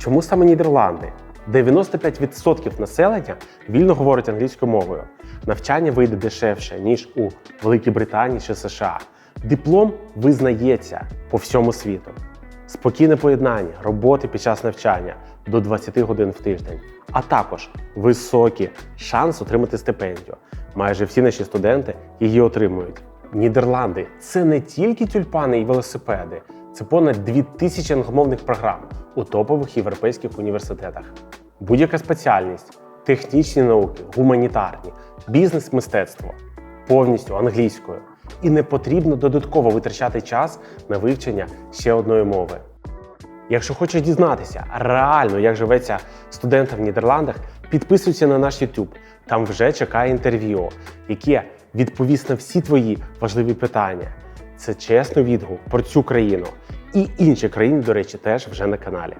Чому саме Нідерланди? 95% населення вільно говорить англійською мовою. Навчання вийде дешевше, ніж у Великій Британії чи США. Диплом визнається по всьому світу. Спокійне поєднання роботи під час навчання до 20 годин в тиждень, а також високий шанс отримати стипендію. Майже всі наші студенти її отримують. Нідерланди це не тільки тюльпани і велосипеди, це понад 2000 англомовних програм у топових європейських університетах. Будь-яка спеціальність, технічні науки, гуманітарні, бізнес, мистецтво повністю англійською. І не потрібно додатково витрачати час на вивчення ще одної мови. Якщо хочеш дізнатися реально, як живеться студентам в Нідерландах, підписуйся на наш YouTube. Там вже чекає інтерв'ю, яке відповість на всі твої важливі питання. Це чесний відгук про цю країну. І інші країни, до речі, теж вже на каналі.